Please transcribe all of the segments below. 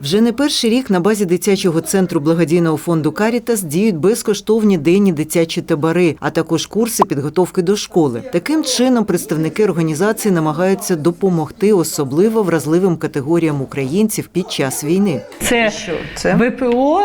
Вже не перший рік на базі дитячого центру благодійного фонду Карітас діють безкоштовні денні дитячі табори, а також курси підготовки до школи. Таким чином представники організації намагаються допомогти особливо вразливим категоріям українців під час війни. Це, Це? ВПО,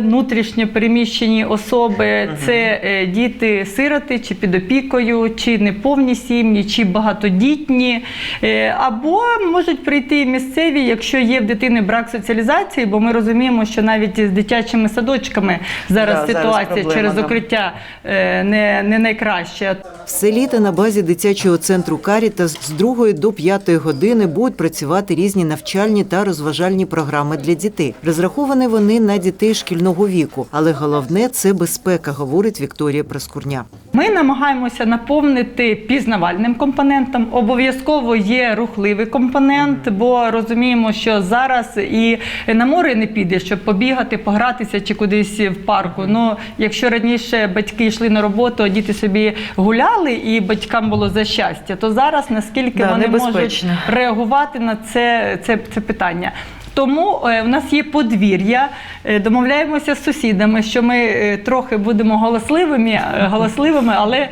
внутрішньо переміщені особи, це е, діти-сироти, чи під опікою, чи неповні сім'ї, чи багатодітні, Е, або можуть прийти місцеві, якщо є в дитини брак соціалізації, бо ми розуміємо, що навіть з дитячими садочками зараз Да, зараз ситуація проблема, через укриття е, не, не найкраща. Все літо на базі дитячого центру Карітас з 2 до 5 години будуть працювати різні навчальні та розважальні програми для дітей. Розраховані вони на дітей шкільного віку, але головне це безпека, говорить Вікторія Проскурня. Ми намагаємося наповнити пізнавальним компонентом. Обов'язково є рухливий компонент, бо розуміємо, що зараз і на море не піде, щоб побігати, погратися чи кудись в парку. Ну, якщо раніше батьки йшли на роботу, а діти собі гуляли, і батькам було за щастя, то зараз наскільки Да, вони можуть реагувати на це, це, це питання. Тому е, в нас є подвір'я, е, домовляємося з сусідами, що ми е, трохи будемо голосливими, голосливими, але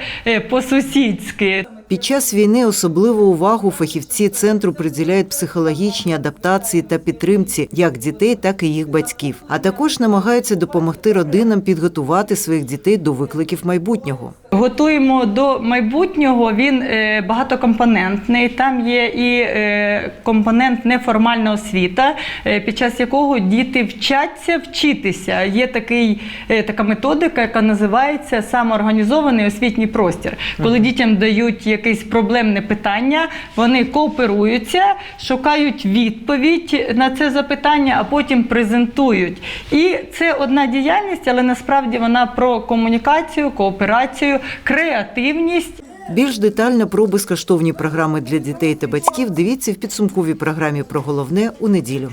по-сусідськи. Під час війни особливу увагу фахівці центру приділяють психологічній адаптації та підтримці як дітей, так і їх батьків. А також намагаються допомогти родинам підготувати своїх дітей до викликів майбутнього. Готуємо до майбутнього. Він е, багатокомпонентний. Там є і е, компонент неформальна освіта, е, під час якого діти вчаться вчитися. Є такий, така методика, яка називається самоорганізований освітній простір. Коли дітям дають якесь проблемне питання, вони кооперуються, шукають відповідь на це запитання, а потім презентують. І це одна діяльність, але насправді вона про комунікацію, кооперацію, креативність. Більш детально про безкоштовні програми для дітей та батьків дивіться в підсумковій програмі про головне у неділю.